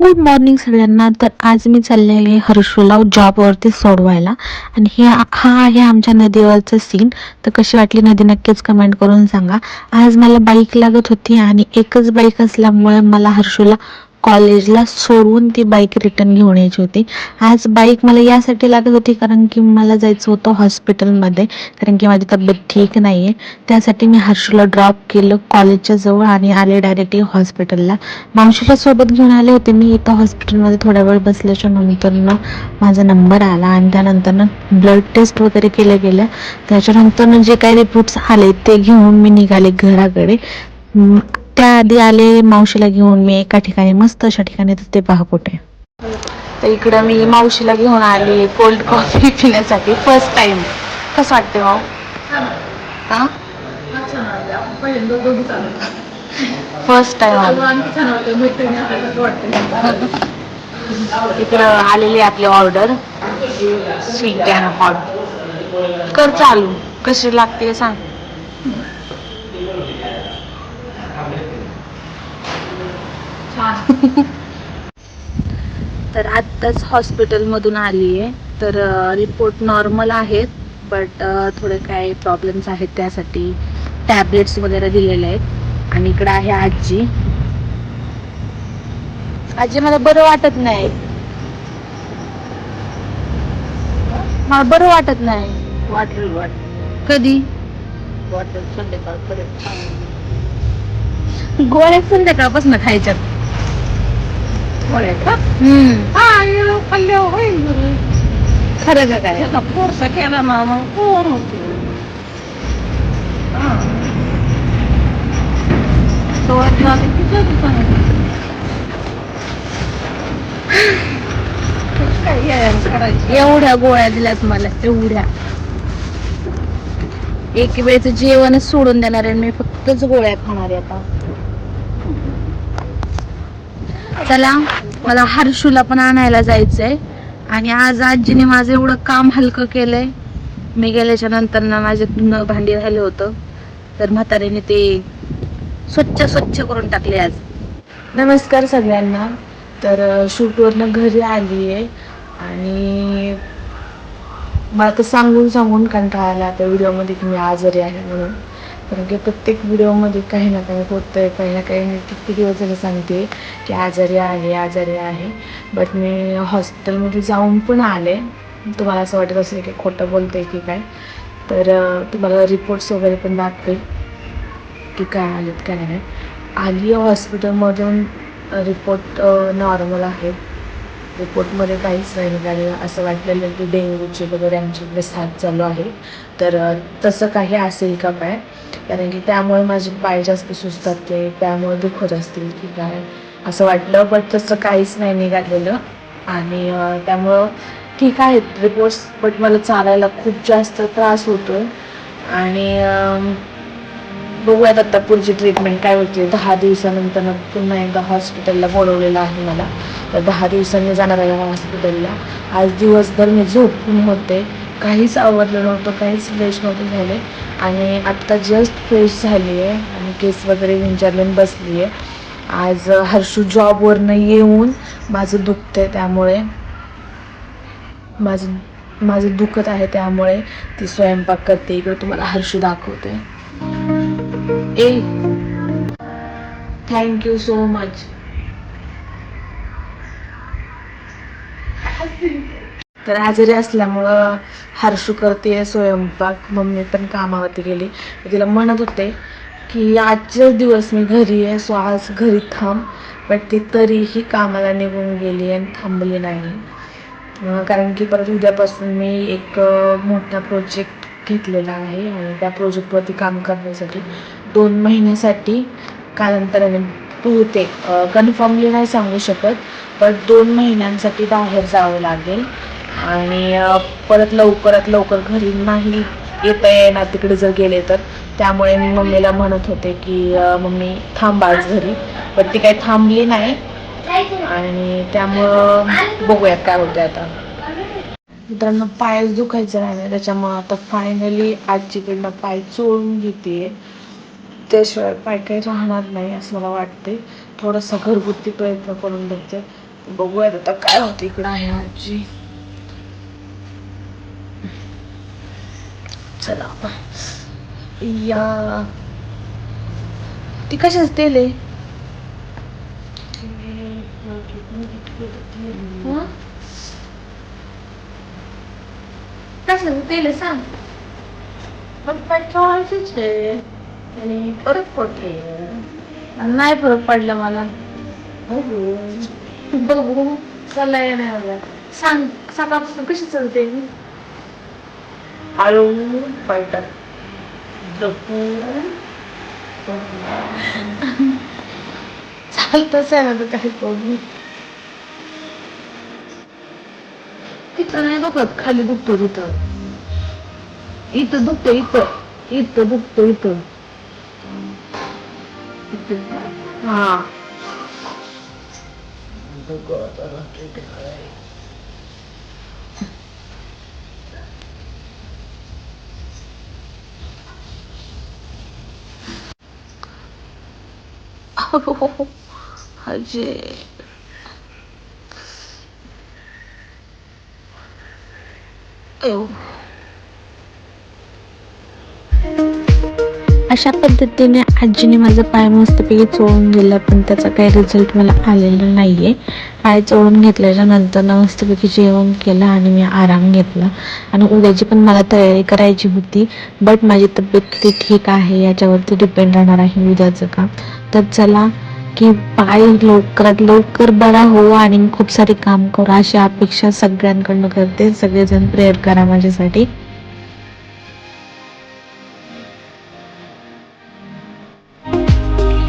Good morning सगळ्यांना. तर आज मी चाललेले हर्षूला जॉबवरती सोडवायला. आणि हे हा आहे आमच्या नदीवरचं सीन तर कशी वाटली नदी नक्कीच कमेंट करून सांगा. आज मला बाईक लागत होती आणि एकच बाईक असल्यामुळे मला हर्षूला कॉलेजला सोडून ती बाईक रिटर्न घेऊन यायची होती. आज बाईक मला यासाठी लागत होती कारण की मला जायचं होतं हॉस्पिटलमध्ये कारण की माझी तब्येत ठीक नाही आहे त्यासाठी मी हर्षूला ड्रॉप केलं कॉलेजच्या जवळ आणि आले डायरेक्टली हॉस्पिटलला मावशीला सोबत घेऊन आले होते मी. इथं हॉस्पिटलमध्ये थोड्या वेळ बसल्याच्या नंतरनं माझा नंबर आला आणि त्यानंतरनं ब्लड टेस्ट वगैरे केल्या गेल्या. त्याच्यानंतरनं जे काही रिपोर्ट्स आले ते घेऊन मी निघाले घराकडे. त्याआधी आले मावशीला घेऊन मी एका ठिकाणी मस्त अशा ठिकाणी तर ते कुठे. तर इकडं मी मावशीला घेऊन आले कोल्ड कॉफी पिण्यासाठी फर्स्ट टाइम कसं वाटते माऊ हा? फर्स्ट टाइम इकडं आलेली आपली ऑर्डर स्वीट अँड हॉट कर चालू. कशी लागते सांग. तर आत्ताच हॉस्पिटलमधून आली आहे तर रिपोर्ट नॉर्मल आहेत बट थोडे काही प्रॉब्लेम्स आहेत त्यासाठी. टॅबलेट्स वगैरे दिलेले आहेत. आणि इकडं आहे आजी. आजी मला बरं वाटत नाही. मला बरं वाटत नाही. वाटेल वाटेल. कधी? वाटेल संध्याकाळपर्यंत. गोळ्या संध्याकाळपासून खायच्यात. हा? खाल्ल्या होईल. खरं का काय? त्याचा केला ना मग कोण होते? एवढ्या गोळ्या दिल्यात मला एवढ्या. एक वेळचं जेवणच सोडून देणार आहे मी फक्तच गोळ्या खाणार आहे आता. चला मला हर्षूला पण आणायला जायचंय. आणि आज आजीने माझं एवढं काम हलकं केलंय. मी गेल्याच्यानंतर ना माझे धुणं भांडी राहिलं होतं. तर म्हातारीने ते स्वच्छ स्वच्छ करून टाकले आज. नमस्कार सगळ्यांना. तर शूटवरनं घरी आली आहे आणि मला तर सांगून सांगून कंटाळा आला. त्या व्हिडिओमध्ये की मी आजारी आहे म्हणून. कारण की प्रत्येक व्हिडिओमध्ये काही ना काही होतंय काही ना काही. मी किती दिवस झालं सांगते की आजारी आहे आजारी आहे. बट मी हॉस्पिटलमध्ये जाऊन पण आले. तुम्हाला असं वाटत असेल की खोटं बोलते की काय. तर तुम्हाला रिपोर्ट्स वगैरे पण दाखवेल की काय आलेत काय नाही. आली हॉस्पिटलमधून रिपोर्ट नॉर्मल आहे रिपोर्टमध्ये काहीच नाही. म्हणजे निघालेलं असं वाटलेलं की डेंग्यूचे वगैरे आमच्याकडे साथ चालू आहे. तर तसं काही असेल का काय? कारण की त्यामुळे माझे पाय जास्त सुचतात ते त्यामुळे दुखत असतील की काय? असं वाटलं बट तसं काहीच नाही निघालेलं. आणि त्यामुळं ठीक आहेत रिपोर्ट्स बट मला चालायला खूप जास्त त्रास होतोय. आणि बघूयात आता पुढची ट्रीटमेंट काय होते. दहा दिवसानंतर पुन्हा एकदा हॉस्पिटलला बोलवलेलं आहे मला. तर दहा दिवसांनी जाणार आहे हॉस्पिटलला आज दिवसभर मी झोपून होते. काहीच आवडलं नव्हतं काहीच फ्रेश नव्हते झाले. आणि आत्ता जस्ट फ्रेश झाली आहे आणि केस वगैरे विंचारून बसली आहे आज हर्षू जॉबवरनं येऊन माझं दुखतंय त्यामुळे. माझं माझं दुखत आहे त्यामुळे ती स्वयंपाक करते. इकडे तुम्हाला हर्षू दाखवते. ए थँक्यू सो मच तर आजारी असल्यामुळं हर्षू करते स्वयंपाक. मम्मी पण कामावरती गेली. तिला म्हणत होते की आजचे दिवस मी घरी आहे सो आज घरी थांब. बट ती तरीही कामाला निघून गेली आणि थांबली नाही. कारण की परत उद्यापासून मी एक मोठा प्रोजेक्ट घेतलेला आहे आणि त्या प्रोजेक्टवरती काम करण्यासाठी दोन महिन्यासाठी कालांतराने बहुतेक कन्फर्मली नाही सांगू शकत पण दोन महिन्यांसाठी बाहेर जावं लागेल. आणि परत लवकरात लवकर घरी नाही येता येणार तिकडे जर गेले तर. त्यामुळे मी मम्मीला म्हणत होते की मम्मी थांब आज घरी. पण ती काही थांबली नाही. आणि त्यामुळं बघूयात काय होतं आता. मित्रांनो पायच दुखायचं राहिलं त्याच्यामुळं आता फायनली आजीकडनं पाय चोळून घेते त्याशिवाय पाय काही राहणार नाही असं मला वाटते थोडासा घरगुती प्रयत्न करून बघते. बघूयात आता काय होतं इकडं आहे आजी. चला या. ती कशाच तेल आहे? कसं कशाचं तेल सांग पण पेट्रोलचीच आहे आणि फरक पडते नाही फरक पडला मला बघू चला नाही मला सांग सकाळपासून कशी चलते मी हळू पलटत चालतच आहे ना तर काही प्रॉब्लेम इथं नाही दुखत खाली दुखतो तिथं. इथं दुखतो इथं. इथं दुखतो इथं. हा. अजय. अयो अशा पद्धतीने आजीने माझं पाय मस्तपैकी चोळून दिलं पण त्याचा काही रिझल्ट मला आलेला नाही आहे पाय चोळून घेतल्याच्या नंतर ना मस्तपैकी जेवण केलं आणि मी आराम घेतला. आणि उद्याची पण मला तयारी करायची होती बट माझी तब्येत ती ठीक आहे याच्यावरती डिपेंड राहणार आहे उद्याचं काम. तर चला की पाय लवकरात लवकर बरा हो आणि मी खूप सारे काम करू अशी अपेक्षा सगळ्यांकडनं करते. सगळेजण प्रेयर करा माझ्यासाठी.